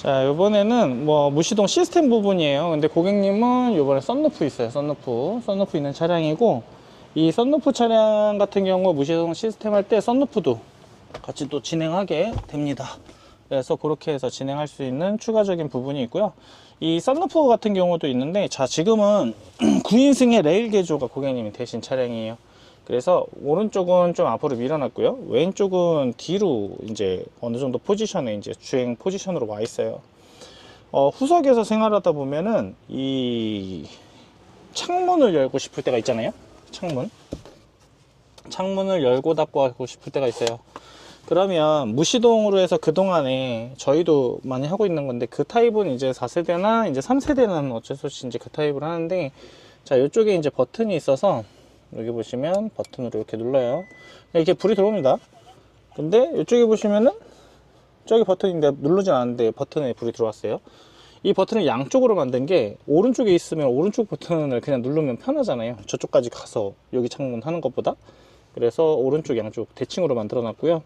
자, 요번에는 뭐 무시동 시스템 부분이에요. 근데 고객님은 요번에 썬루프 있어요. 썬루프. 썬루프 있는 차량이고, 이 썬루프 차량 같은 경우 무시동 시스템 할 때 썬루프도 같이 또 진행하게 됩니다. 그래서 그렇게 해서 진행할 수 있는 추가적인 부분이 있고요. 이 썬루프 같은 경우도 있는데, 자, 지금은 9인승의 레일 개조가 고객님이 되신 차량이에요. 그래서 오른쪽은 좀 앞으로 밀어놨고요. 왼쪽은 뒤로 이제 어느 정도 포지션에 이제 주행 포지션으로 와 있어요. 어, 후석에서 생활하다 보면은 이 창문을 열고 싶을 때가 있잖아요. 창문. 창문을 열고 닫고 하고 싶을 때가 있어요. 그러면 무시동으로 해서 그동안에 저희도 많이 하고 있는 건데 그 타입은 이제 4세대나 이제 3세대는 어쩔 수 없이 이제 그 타입을 하는데 자 이쪽에 이제 버튼이 있어서 여기 보시면 버튼으로 이렇게 눌러요. 이렇게 불이 들어옵니다. 근데 이쪽에 보시면은 저기 버튼인데 누르진 않았는데 버튼에 불이 들어왔어요. 이 버튼을 양쪽으로 만든 게 오른쪽에 있으면 오른쪽 버튼을 그냥 누르면 편하잖아요. 저쪽까지 가서 여기 창문 하는 것보다. 그래서 오른쪽 양쪽 대칭으로 만들어 놨고요.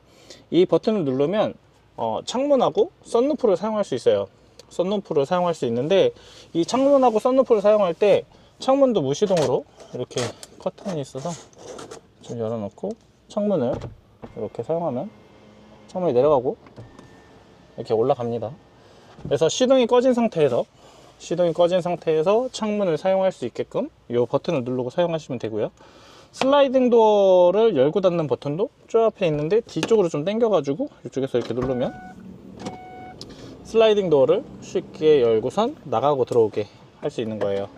이 버튼을 누르면 어, 창문하고 썬루프를 사용할 수 있어요. 썬루프를 사용할 수 있는데 이 창문하고 썬루프를 사용할 때 창문도 무시동으로 이렇게 커튼이 있어서 좀 열어놓고 창문을 이렇게 사용하면 창문이 내려가고 이렇게 올라갑니다. 그래서 시동이 꺼진 상태에서 시동이 꺼진 상태에서 창문을 사용할 수 있게끔 이 버튼을 누르고 사용하시면 되고요. 슬라이딩 도어를 열고 닫는 버튼도 저 앞에 있는데 뒤쪽으로 좀 당겨가지고 이쪽에서 이렇게 누르면 슬라이딩 도어를 쉽게 열고선 나가고 들어오게 할 수 있는 거예요.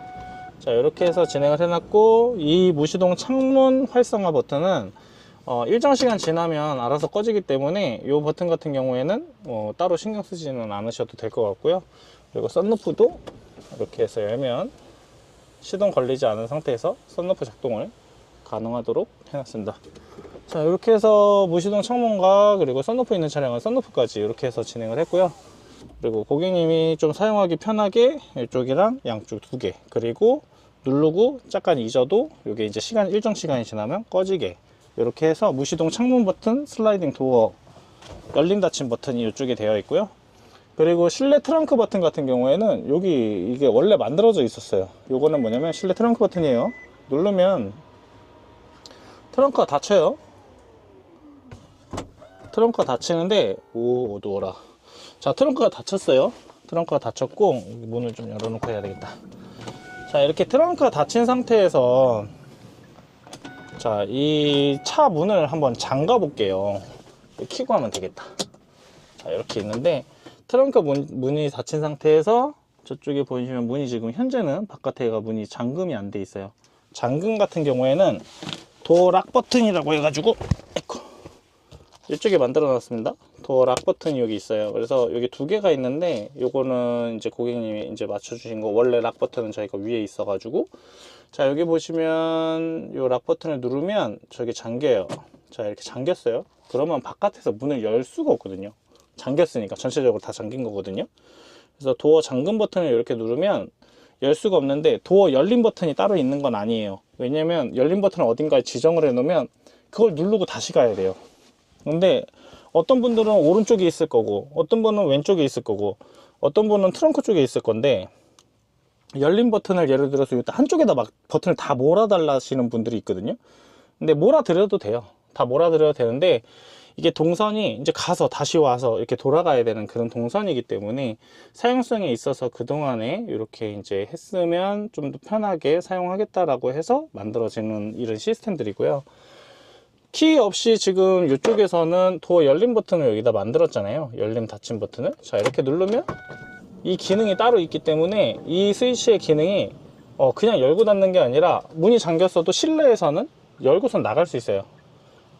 자 이렇게 해서 진행을 해놨고 이 무시동 창문 활성화 버튼은 어, 일정 시간 지나면 알아서 꺼지기 때문에 이 버튼 같은 경우에는 어, 따로 신경 쓰지는 않으셔도 될 것 같고요 그리고 썬루프도 이렇게 해서 열면 시동 걸리지 않은 상태에서 썬루프 작동을 가능하도록 해놨습니다. 자 이렇게 해서 무시동 창문과 그리고 썬루프 있는 차량은 썬루프까지 이렇게 해서 진행을 했고요. 그리고 고객님이 좀 사용하기 편하게 이쪽이랑 양쪽 두 개 그리고 누르고 잠깐 잊어도 이게 이제 시간 일정 시간이 지나면 꺼지게 이렇게 해서 무시동 창문 버튼 슬라이딩 도어 열림 닫힘 버튼이 이쪽에 되어 있고요. 그리고 실내 트렁크 버튼 같은 경우에는 여기 이게 원래 만들어져 있었어요. 요거는 뭐냐면 실내 트렁크 버튼이에요. 누르면 트렁크가 닫혀요. 트렁크가 닫히는데 오 어두워라. 자 트렁크가 닫혔어요. 트렁크가 닫혔고 문을 좀 열어놓고 해야 되겠다. 자 이렇게 트렁크가 닫힌 상태에서 자 이 차 문을 한번 잠가 볼게요. 키고 하면 되겠다. 자 이렇게 있는데 트렁크 문, 문이 닫힌 상태에서 저쪽에 보시면 문이 지금 현재는 바깥에가 문이 잠금이 안 돼 있어요. 잠금 같은 경우에는 도락 버튼이라고 해가지고. 이쪽에 만들어 놨습니다. 도어 락 버튼이 여기 있어요. 그래서 여기 두 개가 있는데 요거는 이제 고객님이 이제 맞춰 주신 거 원래 락 버튼은 저희가 위에 있어 가지고 자 여기 보시면 요 락 버튼을 누르면 저기 잠겨요. 자 이렇게 잠겼어요. 그러면 바깥에서 문을 열 수가 없거든요. 잠겼으니까 전체적으로 다 잠긴 거거든요. 그래서 도어 잠금 버튼을 이렇게 누르면 열 수가 없는데 도어 열림 버튼이 따로 있는 건 아니에요. 왜냐면 열림 버튼을 어딘가에 지정을 해 놓으면 그걸 누르고 다시 가야 돼요. 근데 어떤 분들은 오른쪽에 있을 거고 어떤 분은 왼쪽에 있을 거고 어떤 분은 트렁크 쪽에 있을 건데 열린 버튼을 예를 들어서 일단 한쪽에다 막 버튼을 다 몰아달라 하시는 분들이 있거든요 근데 몰아드려도 돼요 다 몰아드려도 되는데 이게 동선이 이제 가서 다시 와서 이렇게 돌아가야 되는 그런 동선이기 때문에 사용성에 있어서 그동안에 이렇게 이제 했으면 좀 더 편하게 사용하겠다라고 해서 만들어지는 이런 시스템들이고요. 키 없이 지금 이쪽에서는 도어 열림 버튼을 여기다 만들었잖아요. 열림 닫힘 버튼을. 자 이렇게 누르면 이 기능이 따로 있기 때문에 이 스위치의 기능이 어, 그냥 열고 닫는 게 아니라 문이 잠겼어도 실내에서는 열고선 나갈 수 있어요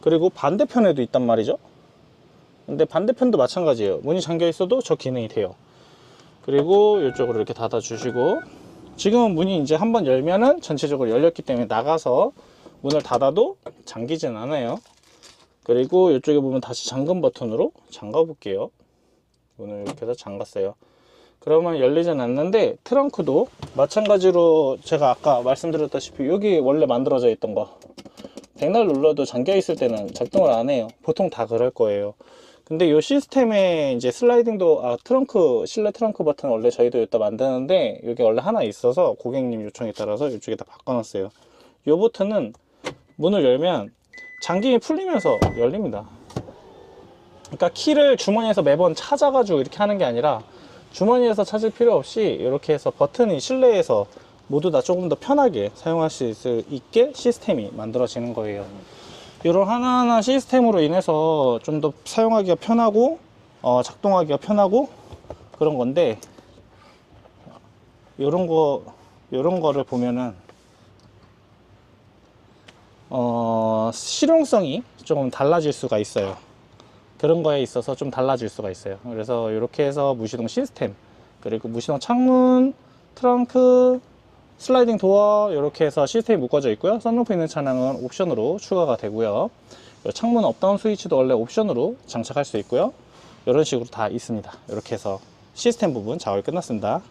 그리고 반대편에도 있단 말이죠. 근데 반대편도 마찬가지예요. 문이 잠겨 있어도 저 기능이 돼요. 그리고 이쪽으로 이렇게 닫아 주시고 지금은 문이 이제 한번 열면은 전체적으로 열렸기 때문에 나가서 문을 닫아도 잠기진 않아요. 그리고 이쪽에 보면 다시 잠금 버튼으로 잠가 볼게요. 문을 이렇게 해서 잠갔어요. 그러면 열리진 않는데 트렁크도 마찬가지로 제가 아까 말씀드렸다시피 여기 원래 만들어져 있던 거 백날 눌러도 잠겨 있을 때는 작동을 안 해요 보통 다 그럴 거예요 근데 이 시스템에 이제 슬라이딩도 아 트렁크 실내 트렁크 버튼 원래 저희도 여기다 만드는데 여기 원래 하나 있어서 고객님 요청에 따라서 이쪽에다 바꿔놨어요. 이 버튼은 문을 열면 잠김이 풀리면서 열립니다. 그러니까 키를 주머니에서 매번 찾아 가지고 이렇게 하는 게 아니라 주머니에서 찾을 필요 없이 이렇게 해서 버튼이 실내에서 모두 다 조금 더 편하게 사용할 수 있게 시스템이 만들어지는 거예요. 이런 하나하나 시스템으로 인해서 좀 더 사용하기가 편하고 어, 작동하기가 편하고 그런 건데 이런 거 이런 거를 보면은 어, 실용성이 조금 달라질 수가 있어요. 그런 거에 있어서 좀 달라질 수가 있어요. 그래서 이렇게 해서 무시동 시스템 그리고 무시동 창문, 트렁크, 슬라이딩 도어 이렇게 해서 시스템이 묶어져 있고요. 썬루프 있는 차량은 옵션으로 추가가 되고요. 창문 업다운 스위치도 원래 옵션으로 장착할 수 있고요. 이런 식으로 다 있습니다. 이렇게 해서 시스템 부분 작업이 끝났습니다.